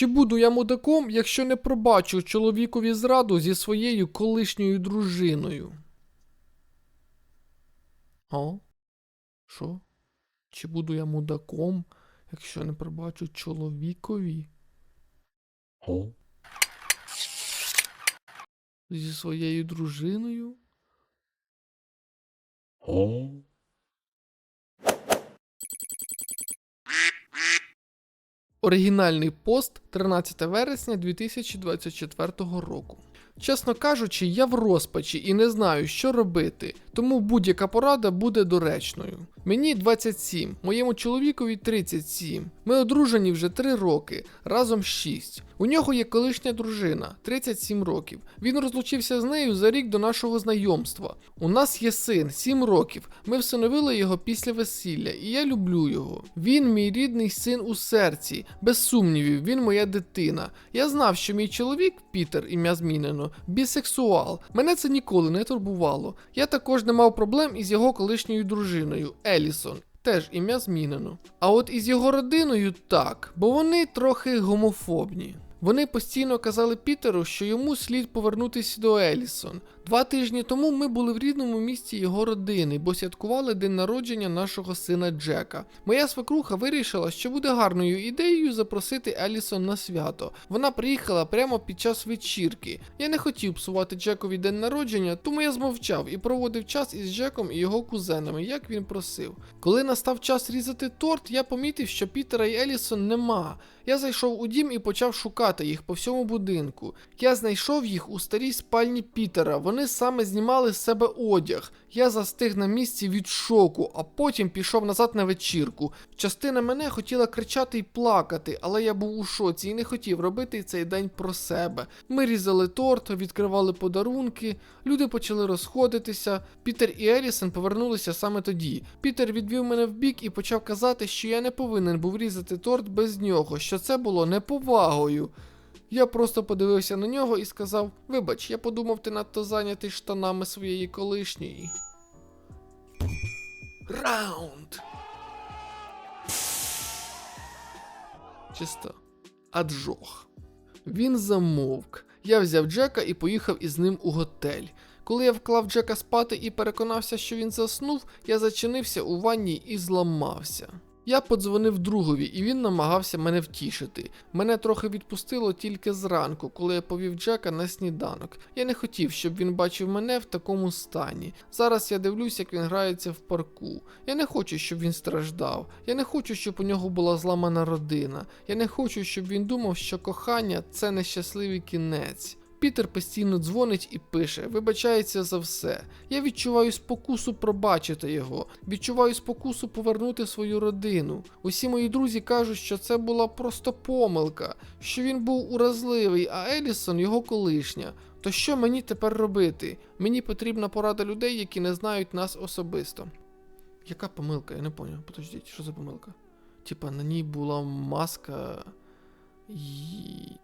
Чи буду я мудаком, якщо не пробачу чоловікові зраду зі своєю колишньою дружиною? О? Що? Чи буду я мудаком, якщо не пробачу чоловікові? О? Зі своєю дружиною? О? Оригінальний пост 13 вересня 2024 року. Чесно кажучи, я в розпачі і не знаю, що робити, тому будь-яка порада буде доречною. Мені 27, моєму чоловікові 37. Ми одружені вже 3 роки, разом 6. У нього є колишня дружина, 37 років. Він розлучився з нею за рік до нашого знайомства. У нас є син, 7 років. Ми всиновили його після весілля, і я люблю його. Він мій рідний син у серці, без сумнівів, він моя дитина. Я знав, що мій чоловік, Пітер, ім'я змінено, бісексуал. Мене це ніколи не турбувало. Я також не мав проблем із його колишньою дружиною Елісон. Теж ім'я змінено. А от із його родиною так, бо вони трохи гомофобні. Вони постійно казали Пітеру, що йому слід повернутися до Елісон. Два тижні тому ми були в рідному місті його родини, бо святкували день народження нашого сина Джека. Моя свекруха вирішила, що буде гарною ідеєю запросити Елісон на свято. Вона приїхала прямо під час вечірки. Я не хотів псувати Джекові день народження, тому я змовчав і проводив час із Джеком і його кузенами, як він просив. Коли настав час різати торт, я помітив, що Пітера і Елісон нема. Я зайшов у дім і почав шукати їх по всьому будинку. Я знайшов їх у старій спальні Пітера. Вони саме знімали з себе одяг. Я застиг на місці від шоку, а потім пішов назад на вечірку. Частина мене хотіла кричати і плакати, але я був у шоці і не хотів робити цей день про себе. Ми різали торт, відкривали подарунки, люди почали розходитися. Пітер і Елісон повернулися саме тоді. Пітер відвів мене в бік і почав казати, що я не повинен був різати торт без нього, що це було неповагою. Я просто подивився на нього і сказав: Вибач, я подумав, ти надто зайнятий штанами своєї колишньої. Раунд. Чисто. Аджох. Він замовк. Я взяв Джека і поїхав із ним у готель. Коли я вклав Джека спати і переконався, що він заснув, я зачинився у ванні і зламався. Я подзвонив другові, і він намагався мене втішити. Мене трохи відпустило тільки зранку, коли я повів Джека на сніданок. Я не хотів, щоб він бачив мене в такому стані. Зараз я дивлюсь, як він грається в парку. Я не хочу, щоб він страждав. Я не хочу, щоб у нього була зламана родина. Я не хочу, щоб він думав, що кохання це нещасливий кінець. Пітер постійно дзвонить і пише, вибачається за все. Я відчуваю спокусу пробачити його, відчуваю спокусу повернути свою родину. Усі мої друзі кажуть, що це була просто помилка, що він був уразливий, а Елісон його колишня. То що мені тепер робити? Мені потрібна порада людей, які не знають нас особисто. Яка помилка? Я не поняв. Подождіть, що за помилка? Типа на ній була маска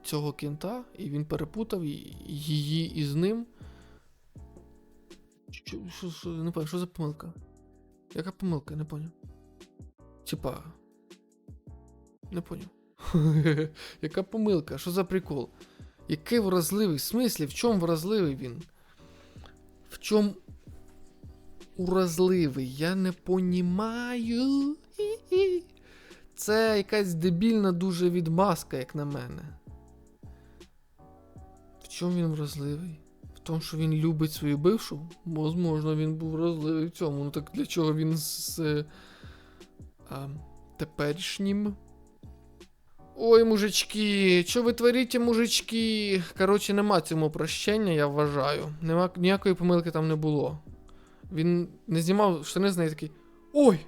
цього кінта, і він перепутав її із ним. Що, що, що, не понял, що за помилка? Яка помилка, не поняв. Типа. Не поняв. Яка помилка? Що за прикол? Який вразливий? В смислі, в чому вразливий він? В чому уразливий? Я не понімаю. Хі-хі. Це якась дебільна дуже відмазка, як на мене. В чому він вразливий? В тому, що він любить свою бившу? Возможно, він був вразливий в цьому. Ну так для чого він з е, а, теперішнім? Ой, мужички, що ви творите, мужички? Коротше, нема цьому прощення, я вважаю. Нема, ніякої помилки там не було. Він не знімав штани з неї такий. Ой!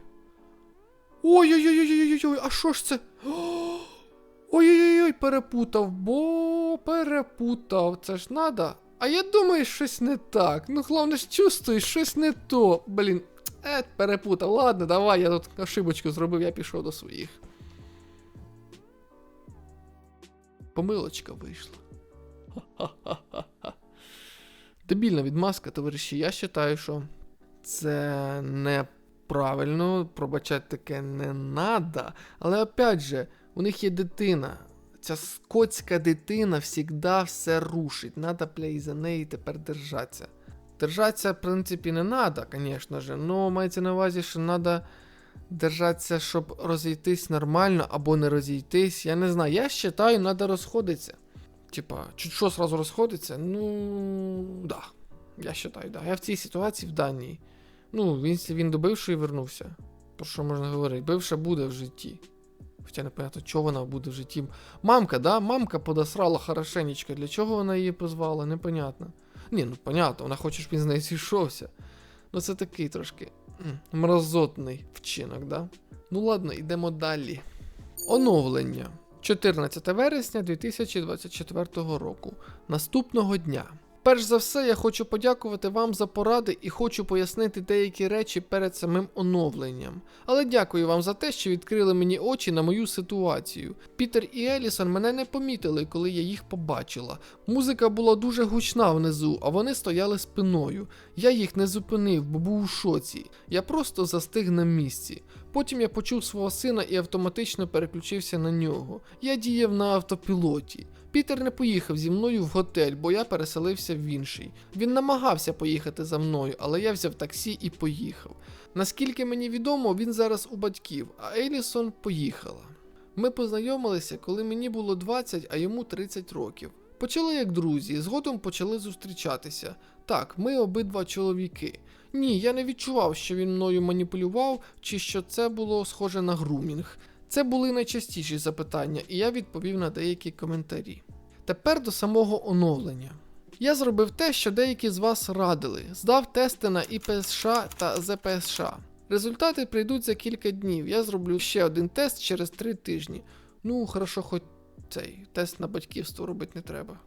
Ой-ой-ой-ой-ой-ой, а що ж це? Ой-ой-ой, перепутав, бо перепутав. Це ж надо. А я думаю, щось не так. Ну, головне ж чувствую, щось не то. Блін, е, перепутав. Ладно, давай, я тут ошибочку зробив, я пішов до своїх. Помилочка вийшла. Ха-ха-ха-ха. Дебільна відмазка, товариші. Я вважаю, що це не правильно, пробачати таке не надо. Але опять же, у них є дитина Ця скотська дитина завжди все рушить. Надо, і за неї тепер держатися. Держатися, в принципі, не треба, звісно ж, але мається на увазі, що треба держатися, щоб розійтись нормально або не розійтись. Я не знаю. Я вважаю, треба розходитися. Типа, чуть що сразу розходиться? Ну, да. Я вважаю, да. Я в цій ситуації в даній. Ну, він, він до бившої вернувся. Про що можна говорити? Бивша буде в житті. Хоча непонятно, чого вона буде в житті. Мамка, да? Мамка подосрала хорошенечко. Для чого вона її позвала? Непонятно. Ні, ну понятно, вона хоче, щоб він з нею зійшовся. Ну це такий трошки мразотний вчинок, да? Ну ладно, йдемо далі. Оновлення. 14 вересня 2024 року. Наступного дня. Перш за все, я хочу подякувати вам за поради і хочу пояснити деякі речі перед самим оновленням. Але дякую вам за те, що відкрили мені очі на мою ситуацію. Пітер і Елісон мене не помітили, коли я їх побачила. Музика була дуже гучна внизу, а вони стояли спиною. Я їх не зупинив, бо був у шоці. Я просто застиг на місці. Потім я почув свого сина і автоматично переключився на нього. Я діяв на автопілоті. Пітер не поїхав зі мною в готель, бо я переселився в інший. Він намагався поїхати за мною, але я взяв таксі і поїхав. Наскільки мені відомо, він зараз у батьків, а Елісон поїхала. Ми познайомилися, коли мені було 20, а йому 30 років. Почали як друзі, згодом почали зустрічатися. Так, ми обидва чоловіки. Ні, я не відчував, що він мною маніпулював, чи що це було схоже на грумінг. Це були найчастіші запитання, і я відповів на деякі коментарі. Тепер до самого оновлення. Я зробив те, що деякі з вас радили, здав тести на ІПСШ та ЗПСШ. Результати прийдуть за кілька днів. Я зроблю ще один тест через 3 тижні. Ну, хорошо, хоч цей тест на батьківство робити не треба.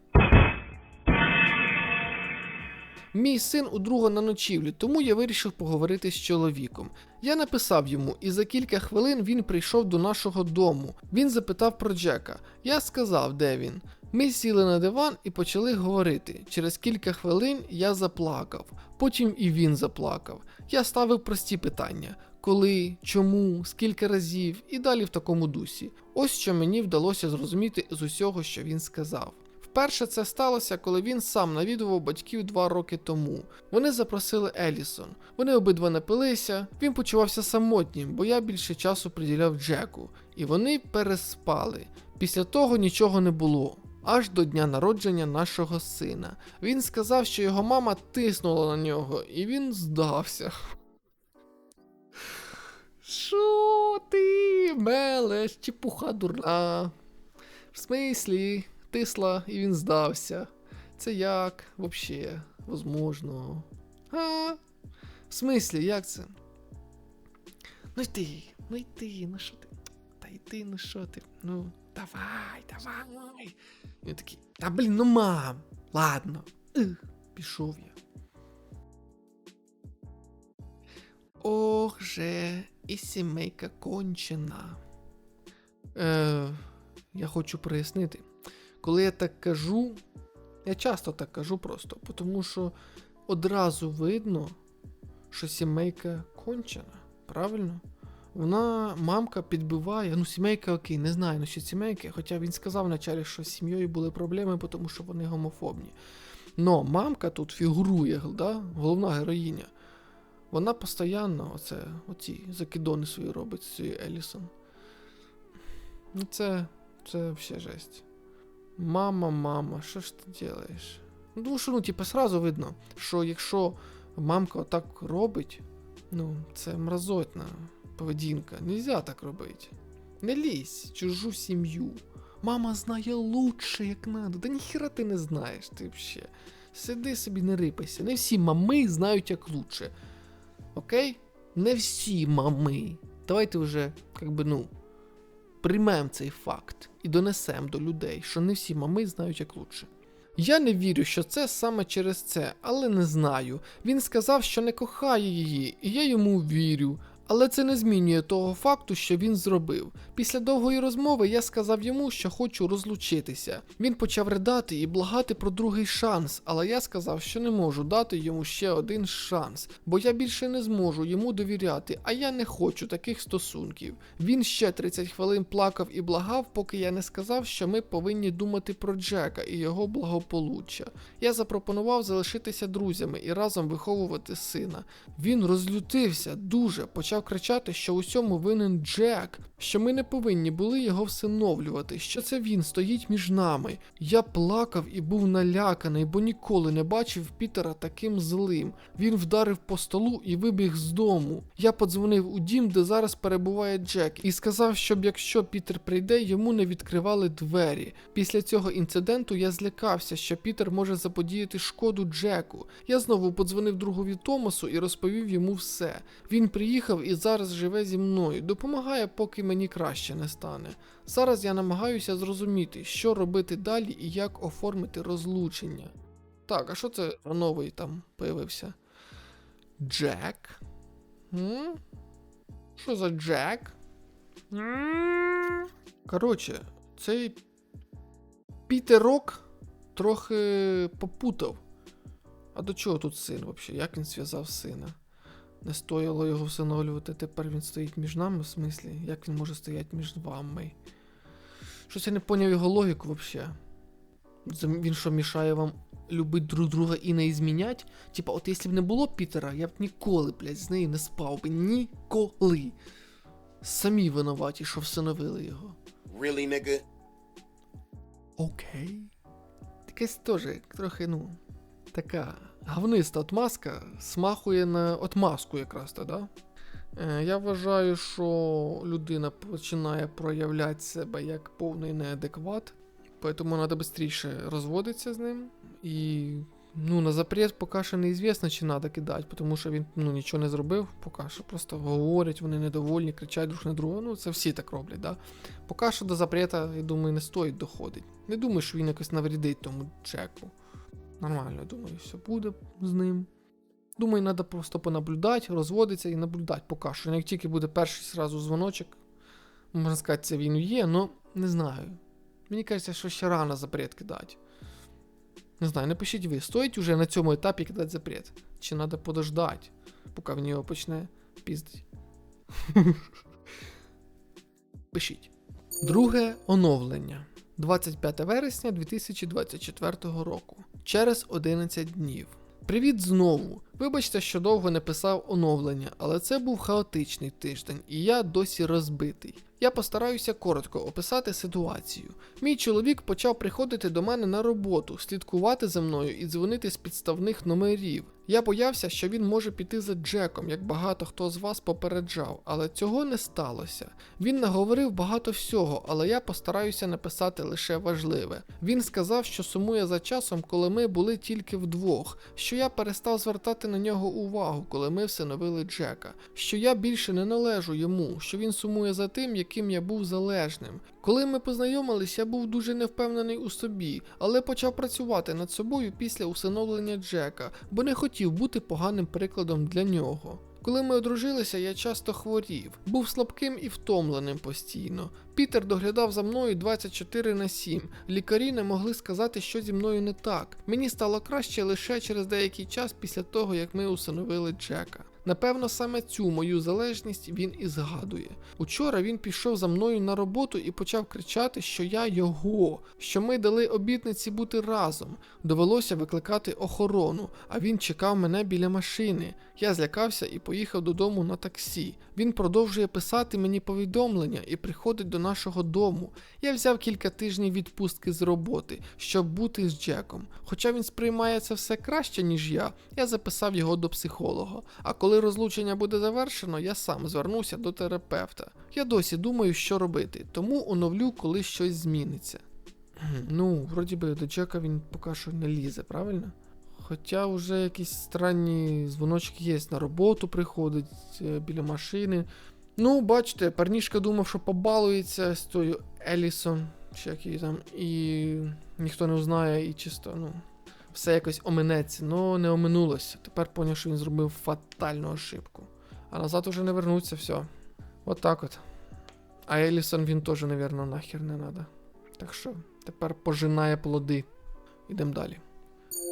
Мій син у друга на ночівлі, тому я вирішив поговорити з чоловіком. Я написав йому, і за кілька хвилин він прийшов до нашого дому. Він запитав про Джека. Я сказав, де він. Ми сіли на диван і почали говорити. Через кілька хвилин я заплакав, потім і він заплакав. Я ставив прості питання: коли, чому, скільки разів, і далі в такому дусі. Ось що мені вдалося зрозуміти з усього, що він сказав. Вперше це сталося, коли він сам навідував батьків два роки тому. Вони запросили Елісон. Вони обидва напилися. Він почувався самотнім, бо я більше часу приділяв Джеку. І вони переспали. Після того нічого не було. Аж до дня народження нашого сина. Він сказав, що його мама тиснула на нього, і він здався. Що ти, мелеш, чепуха дурна? В смислі, тисла і він здався. Це як вообще возможно? А? В смислі, як це? Ну йди, ну йди, ну що ти? Та йди, ну що ти? Ну, давай, давай. Він такий, та блін, ну мам, ладно. Ех, пішов я. Ох же, і сімейка кончена. Е, я хочу прояснити. Коли я так кажу, я часто так кажу просто, тому що одразу видно, що сімейка кончена. Правильно? Вона, мамка підбиває, ну сімейка окей, не знаю насчет сімейки, хоча він сказав вначалі, що з сім'єю були проблеми, тому що вони гомофобні. Но мамка тут фігурує, да? головна героїня. Вона постійно оце, оці закидони свої робить з цією Елісон. Ну це, це взагалі жесть. Мама, мама, що ж ти робиш? Ну, тому що, ну, типу, сразу видно, що якщо мамка отак робить, ну, це мразотна поведінка. Нельзя так робити. Не лізь в чужу сім'ю. Мама знає лучше, як надо. Да ніхіра ти не знаєш, ти взагалі. Сиди собі, не рипайся. Не всі мами знають, як лучше. Окей? Не всі мами. Давайте вже, як би, ну, приймемо цей факт і донесемо до людей, що не всі мами знають, як лучше. Я не вірю, що це саме через це, але не знаю. Він сказав, що не кохає її, і я йому вірю. Але це не змінює того факту, що він зробив. Після довгої розмови я сказав йому, що хочу розлучитися. Він почав ридати і благати про другий шанс, але я сказав, що не можу дати йому ще один шанс, бо я більше не зможу йому довіряти, а я не хочу таких стосунків. Він ще 30 хвилин плакав і благав, поки я не сказав, що ми повинні думати про Джека і його благополуччя. Я запропонував залишитися друзями і разом виховувати сина. Він розлютився дуже, почав кричати, що усьому винен Джек, що ми не повинні були його всиновлювати, що це він стоїть між нами. Я плакав і був наляканий, бо ніколи не бачив Пітера таким злим. Він вдарив по столу і вибіг з дому. Я подзвонив у дім, де зараз перебуває Джек, і сказав, щоб якщо Пітер прийде, йому не відкривали двері. Після цього інциденту я злякався, що Пітер може заподіяти шкоду Джеку. Я знову подзвонив другові Томасу і розповів йому все. Він приїхав і зараз живе зі мною, допомагає, поки мені краще не стане. Зараз я намагаюся зрозуміти, що робити далі і як оформити розлучення. Так, а що це новий там появився? Джек? Що за Джек? Коротше, цей Пітерок трохи попутав. А до чого тут син взагалі? Як він зв'язав сина? Не стояло його всиновлювати, тепер він стоїть між нами, в смислі, як він може стояти між вами? Щось я не поняв його логіку взагалі. Він що мішає вам любити друг друга і не змінять? Типа, от якщо б не було Пітера, я б ніколи, блядь, з нею не спав би. Ніколи. Самі винуваті, що всиновили його. Really, nigga? Окей. Якась теж трохи, ну, така гавниста отмазка смахує на отмазку якраз то, да? Е, я вважаю, що людина починає проявляти себе як повний неадекват, тому треба швидше розводитися з ним. І ну, на запрет поки що неізвісно, чи треба кидати, тому що він ну, нічого не зробив, поки що просто говорять, вони недовольні, кричать друг на друга. Ну, це всі так роблять, да? Поки що до запрета, я думаю, не стоїть доходить. Не думаю, що він якось навредить тому Джеку. Нормально, думаю, все буде з ним. Думаю, треба просто понаблюдати, розводитися і наблюдати поки що. Як тільки буде перший сразу дзвоночок, можна сказати, це він є, але не знаю. Мені кажеться, що ще рано запрет кидати. Не знаю, напишіть ви, стоїть уже на цьому етапі кидати запрет? Чи треба подождати, поки в нього почне піздить? Пишіть. Друге оновлення. 25 вересня 2024 року. Через 11 днів. Привіт знову. Вибачте, що довго не писав оновлення, але це був хаотичний тиждень, і я досі розбитий. Я постараюся коротко описати ситуацію. Мій чоловік почав приходити до мене на роботу, слідкувати за мною і дзвонити з підставних номерів. Я боявся, що він може піти за Джеком, як багато хто з вас попереджав, але цього не сталося. Він наговорив багато всього, але я постараюся написати лише важливе. Він сказав, що сумує за часом, коли ми були тільки вдвох, що я перестав звертати на нього увагу, коли ми всиновили Джека, що я більше не належу йому, що він сумує за тим, яким я був залежним. Коли ми познайомились, я був дуже невпевнений у собі, але почав працювати над собою після усиновлення Джека, бо не хотів бути поганим прикладом для нього. Коли ми одружилися, я часто хворів, був слабким і втомленим постійно. Пітер доглядав за мною 24 на 7. Лікарі не могли сказати, що зі мною не так. Мені стало краще лише через деякий час після того, як ми усиновили Джека. Напевно, саме цю мою залежність він і згадує. Учора він пішов за мною на роботу і почав кричати, що я його, що ми дали обітниці бути разом. Довелося викликати охорону, а він чекав мене біля машини. Я злякався і поїхав додому на таксі. Він продовжує писати мені повідомлення і приходить до нашого дому. Я взяв кілька тижнів відпустки з роботи, щоб бути з Джеком. Хоча він сприймає це все краще, ніж я, я записав його до психолога. А коли розлучення буде завершено, я сам звернуся до терапевта. Я досі думаю, що робити, тому оновлю, коли щось зміниться. Ну, вроді би, до Джека він поки що не лізе, правильно? Хоча вже якісь странні дзвоночки є, на роботу приходить е, біля машини. Ну, бачите, парнішка думав, що побалується з тою Елісон, чи як її там, і ніхто не узнає, і чисто, ну, все якось оминеться, але не оминулося. Тепер поняв, що він зробив фатальну ошибку. А назад уже не вернуться, все. От так от. А Елісон він теж, напевно, нахер не надо. Так що тепер пожинає плоди. Ідемо далі.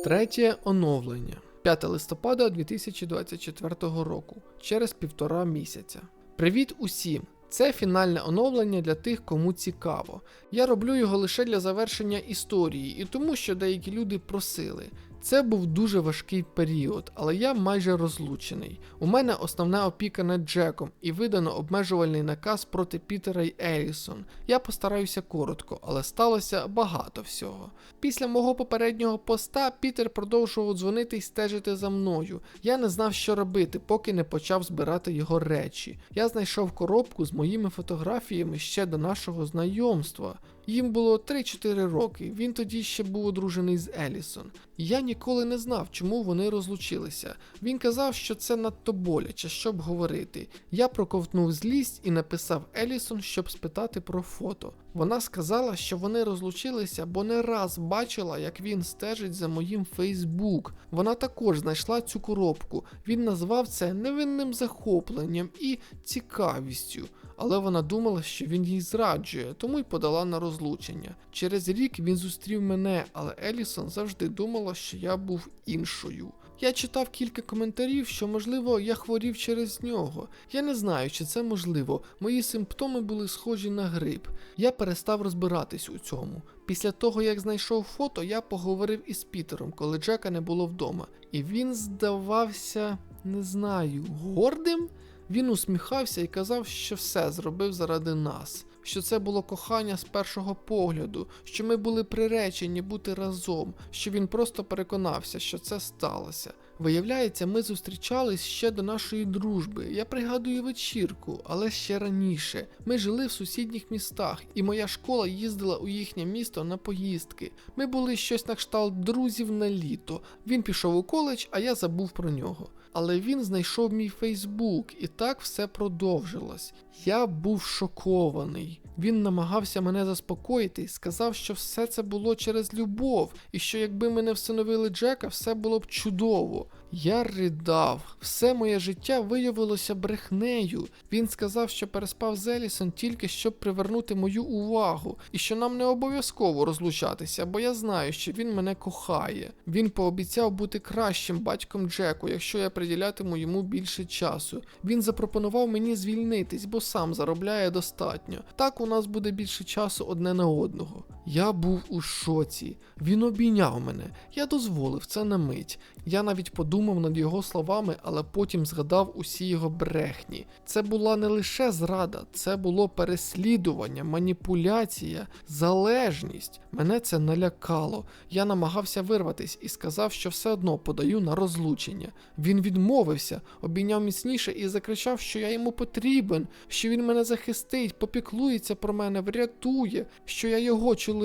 Третє оновлення. 5 листопада 2024 року. Через півтора місяця. Привіт усім! Це фінальне оновлення для тих, кому цікаво. Я роблю його лише для завершення історії і тому, що деякі люди просили. Це був дуже важкий період, але я майже розлучений. У мене основна опіка над Джеком і видано обмежувальний наказ проти Пітера й Елісон. Я постараюся коротко, але сталося багато всього. Після мого попереднього поста Пітер продовжував дзвонити й стежити за мною. Я не знав, що робити, поки не почав збирати його речі. Я знайшов коробку з моїми фотографіями ще до нашого знайомства. Їм було 3-4 роки. Він тоді ще був одружений з Елісон. Я ніколи не знав, чому вони розлучилися. Він казав, що це надто боляче, щоб говорити. Я проковтнув злість і написав Елісон, щоб спитати про фото. Вона сказала, що вони розлучилися, бо не раз бачила, як він стежить за моїм Фейсбук. Вона також знайшла цю коробку. Він назвав це невинним захопленням і цікавістю. Але вона думала, що він їй зраджує, тому й подала на розлучення. Через рік він зустрів мене, але Елісон завжди думала, що я був іншою. Я читав кілька коментарів, що можливо я хворів через нього. Я не знаю, чи це можливо. Мої симптоми були схожі на грип. Я перестав розбиратись у цьому. Після того, як знайшов фото, я поговорив із Пітером, коли Джека не було вдома. І він здавався, не знаю, гордим. Він усміхався і казав, що все зробив заради нас, що це було кохання з першого погляду, що ми були приречені бути разом, що він просто переконався, що це сталося. Виявляється, ми зустрічались ще до нашої дружби. Я пригадую вечірку, але ще раніше. Ми жили в сусідніх містах, і моя школа їздила у їхнє місто на поїздки. Ми були щось на кшталт друзів на літо. Він пішов у коледж, а я забув про нього. Але він знайшов мій Фейсбук, і так все продовжилось. Я був шокований. Він намагався мене заспокоїти сказав, що все це було через любов, і що якби ми не всиновили Джека, все було б чудово. Я ридав, все моє життя виявилося брехнею. Він сказав, що переспав з Елісон тільки щоб привернути мою увагу, і що нам не обов'язково розлучатися, бо я знаю, що він мене кохає. Він пообіцяв бути кращим батьком Джеку, якщо я приділятиму йому більше часу. Він запропонував мені звільнитись, бо сам заробляє достатньо. Так у нас буде більше часу одне на одного. Я був у шоці. Він обійняв мене. Я дозволив це на мить. Я навіть подумав над його словами, але потім згадав усі його брехні. Це була не лише зрада, це було переслідування, маніпуляція, залежність. Мене це налякало. Я намагався вирватись і сказав, що все одно подаю на розлучення. Він відмовився, обійняв міцніше і закричав, що я йому потрібен, що він мене захистить, попіклується про мене, врятує, що я його чоловік,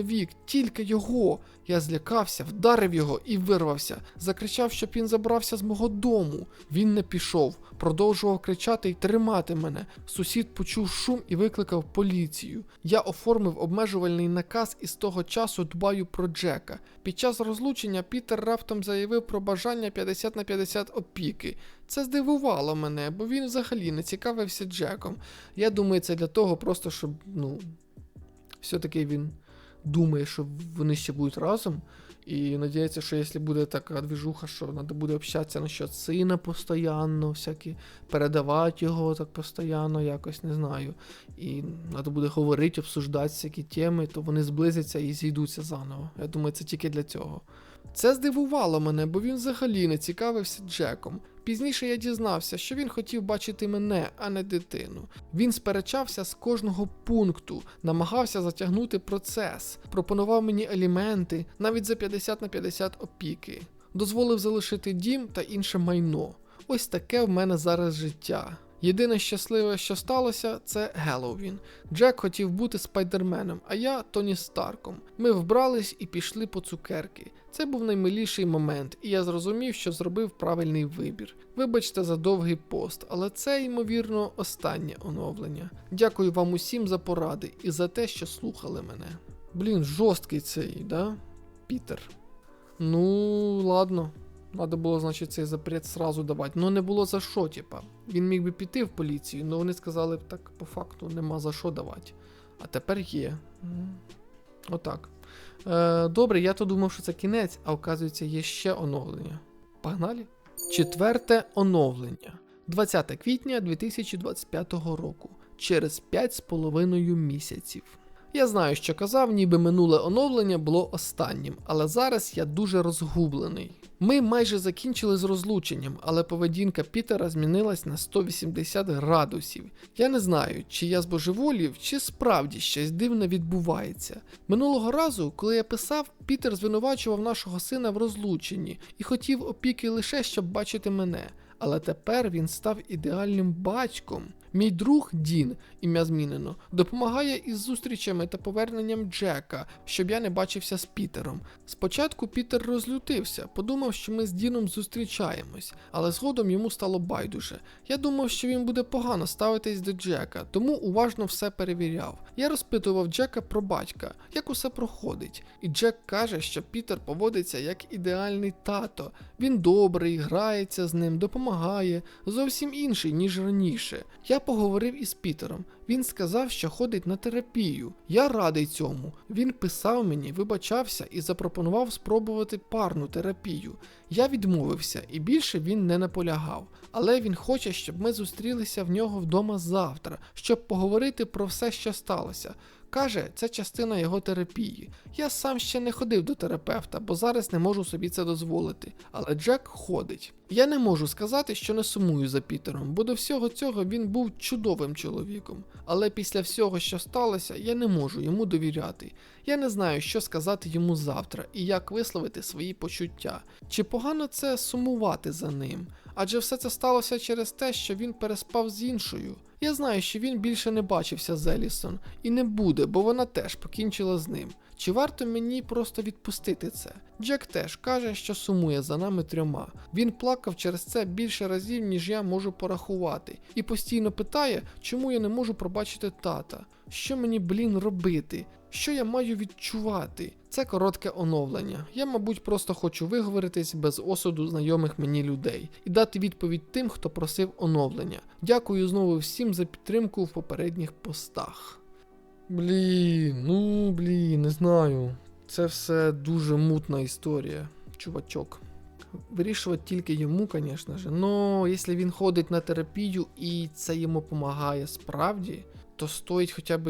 тільки його. Я злякався, вдарив його і вирвався. Закричав, щоб він забрався з мого дому. Він не пішов, продовжував кричати й тримати мене. Сусід почув шум і викликав поліцію. Я оформив обмежувальний наказ і з того часу дбаю про Джека. Під час розлучення Пітер раптом заявив про бажання 50 на 50 опіки. Це здивувало мене, бо він взагалі не цікавився Джеком. Я думаю, це для того просто, щоб, ну, все-таки він думає, що вони ще будуть разом. І надіється, що якщо буде така движуха, що треба буде общатися насчет сина постійно, всякі, передавати його так постійно, якось не знаю. І треба буде говорити, обсуждати всякі теми, то вони зблизяться і зійдуться заново. Я думаю, це тільки для цього. Це здивувало мене, бо він взагалі не цікавився Джеком. Пізніше я дізнався, що він хотів бачити мене, а не дитину. Він сперечався з кожного пункту, намагався затягнути процес, пропонував мені аліменти, навіть за 50 на 50 опіки, дозволив залишити дім та інше майно. Ось таке в мене зараз життя. Єдине щасливе, що сталося, це Геловін. Джек хотів бути спайдерменом, а я Тоні Старком. Ми вбрались і пішли по цукерки. Це був наймиліший момент, і я зрозумів, що зробив правильний вибір. Вибачте за довгий пост, але це, ймовірно, останнє оновлення. Дякую вам усім за поради і за те, що слухали мене. Блін, жорсткий цей, да? Пітер. Ну, ладно. Треба було, значить, цей запрет сразу давати. Ну не було за що, типа. Він міг би піти в поліцію, але вони сказали, так по факту нема за що давати. А тепер є. Отак. Е, добре, я то думав, що це кінець, а оказується, є ще оновлення. Погнали? Четверте оновлення. 20 квітня 2025 року. Через 5,5 місяців. Я знаю, що казав, ніби минуле оновлення було останнім, але зараз я дуже розгублений. Ми майже закінчили з розлученням, але поведінка Пітера змінилась на 180 градусів. Я не знаю, чи я збожеволів, чи справді щось дивне відбувається. Минулого разу, коли я писав, Пітер звинувачував нашого сина в розлученні і хотів опіки лише щоб бачити мене. Але тепер він став ідеальним батьком. Мій друг Дін, ім'я змінено, допомагає із зустрічами та поверненням Джека, щоб я не бачився з Пітером. Спочатку Пітер розлютився, подумав, що ми з Діном зустрічаємось, але згодом йому стало байдуже. Я думав, що він буде погано ставитись до Джека, тому уважно все перевіряв. Я розпитував Джека про батька, як усе проходить. І Джек каже, що Пітер поводиться як ідеальний тато. Він добрий, грається з ним, допомагає, зовсім інший, ніж раніше. Я поговорив із Пітером. Він сказав, що ходить на терапію. Я радий цьому. Він писав мені, вибачався і запропонував спробувати парну терапію. Я відмовився, і більше він не наполягав. Але він хоче, щоб ми зустрілися в нього вдома завтра, щоб поговорити про все, що сталося. Каже, це частина його терапії. Я сам ще не ходив до терапевта, бо зараз не можу собі це дозволити. Але Джек ходить. Я не можу сказати, що не сумую за Пітером, бо до всього цього він був чудовим чоловіком. Але після всього, що сталося, я не можу йому довіряти. Я не знаю, що сказати йому завтра і як висловити свої почуття. Чи погано це сумувати за ним? Адже все це сталося через те, що він переспав з іншою. Я знаю, що він більше не бачився з Елісон і не буде, бо вона теж покінчила з ним. Чи варто мені просто відпустити це? Джек теж каже, що сумує за нами трьома. Він плакав через це більше разів, ніж я можу порахувати, і постійно питає, чому я не можу пробачити тата. Що мені, блін, робити? Що я маю відчувати? Це коротке оновлення. Я, мабуть, просто хочу виговоритись без осуду знайомих мені людей і дати відповідь тим, хто просив оновлення. Дякую знову всім за підтримку в попередніх постах. Блін, ну блін, не знаю. Це все дуже мутна історія, чувачок. Вирішувати тільки йому, звісно ж. Ну, якщо він ходить на терапію і це йому допомагає справді, то стоїть хоча б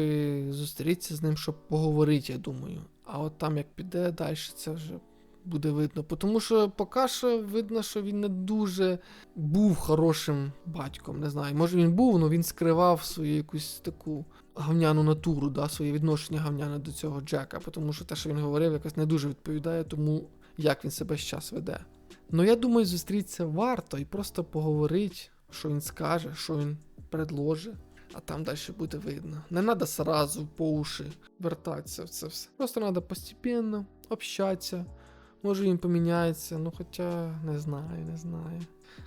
зустрітися з ним, щоб поговорити, я думаю. А от там як піде далі, це вже буде видно. Тому що поки що видно, що він не дуже був хорошим батьком. Не знаю. Може він був, але він скривав свою якусь таку гавняну натуру, да, своє відношення гавняне до цього Джека. Тому що те, що він говорив, якось не дуже відповідає тому, як він себе зараз веде. Ну я думаю, зустрітися варто і просто поговорити, що він скаже, що він предложить. А там далі буде видно. Не треба сразу по уші вертатися в це все. Просто треба постепенно общатися. Може він поміняється, ну хоча не знаю, не знаю.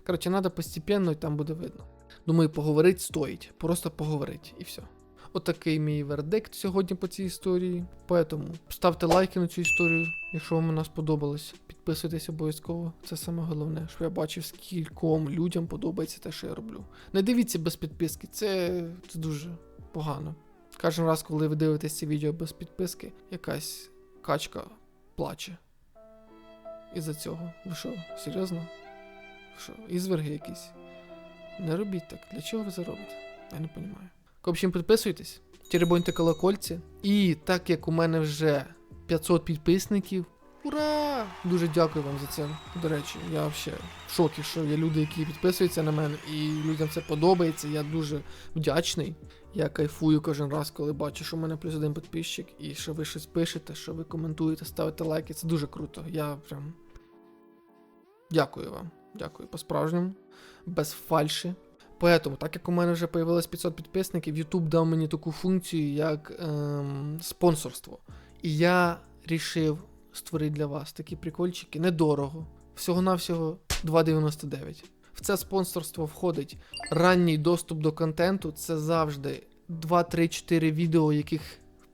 Коротше, треба постепенно і там буде видно. Думаю, поговорити стоїть. Просто поговорити і все. Отакий мій вердикт сьогодні по цій історії. Поэтому ставте лайки на цю історію, якщо вам вона сподобалась. Підписуйтесь обов'язково. Це саме головне, щоб я бачив, скільком людям подобається те, що я роблю. Не дивіться без підписки, це, це дуже погано. Кожен раз, коли ви дивитесь ці відео без підписки, якась качка плаче. Із-за цього. Ви що, серйозно? Ви Що, ізверги якісь? Не робіть так. Для чого ви це робите? Я не розумію. В общем, підписуйтесь, теребоньте колокольці. І так як у мене вже 500 підписників. Ура! Дуже дякую вам за це. До речі, я взагалі в шокі, що є люди, які підписуються на мене, і людям це подобається. Я дуже вдячний. Я кайфую кожен раз, коли бачу, що в мене плюс один підписчик, і що ви щось пишете, що ви коментуєте, ставите лайки. Це дуже круто. Я прям. Дякую вам. Дякую по-справжньому. Без фальші. Поэтому, так як у мене вже появилось 500 підписників, YouTube дав мені таку функцію, як ем, спонсорство. І я рішив створити для вас такі прикольчики недорого. Всього-навсього 2,99. В це спонсорство входить ранній доступ до контенту. Це завжди 2-3-4 відео, яких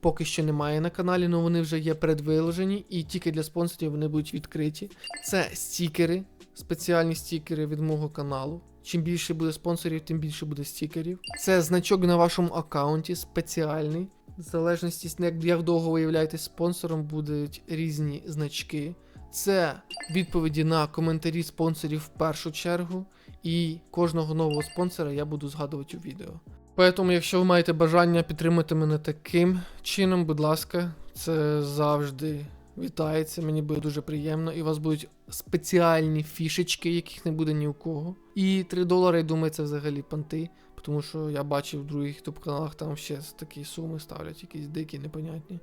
поки що немає на каналі, але вони вже є предвиложені, і тільки для спонсорів вони будуть відкриті. Це стікери спеціальні стікери від мого каналу. Чим більше буде спонсорів, тим більше буде стікерів. Це значок на вашому аккаунті спеціальний. В залежності, як, довго ви являєтесь спонсором, будуть різні значки. Це відповіді на коментарі спонсорів в першу чергу. І кожного нового спонсора я буду згадувати у відео. Поэтому, якщо ви маєте бажання підтримати мене таким чином, будь ласка, це завжди вітається. Мені буде дуже приємно. І у вас будуть спеціальні фішечки, яких не буде ні у кого. І 3 долари, я думаю, це взагалі панти. Тому що я бачив в других ютуб каналах там ще такі суми ставлять, якісь дикі, непонятні.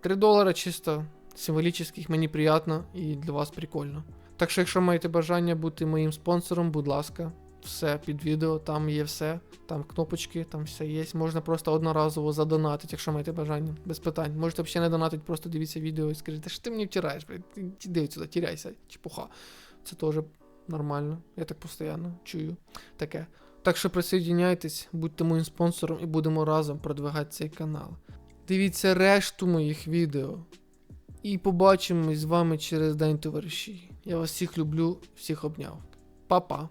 3 долара чисто символічних, мені приємно і для вас прикольно. Так що, якщо маєте бажання бути моїм спонсором, будь ласка, все під відео, там є все, там кнопочки, там все є. Можна просто одноразово задонатити, якщо маєте бажання, без питань. Можете взагалі не донатити, просто дивіться відео і скажете, що ти мені втираєш, сюди, тіряйся, чепуха. Це теж нормально. Я так постійно чую таке. Так що присоединяйтесь, будьте моїм спонсором і будемо разом продвигати цей канал. Дивіться решту моїх відео. І побачимось з вами через день, товариші. Я вас всіх люблю, всіх обняв. Па-па.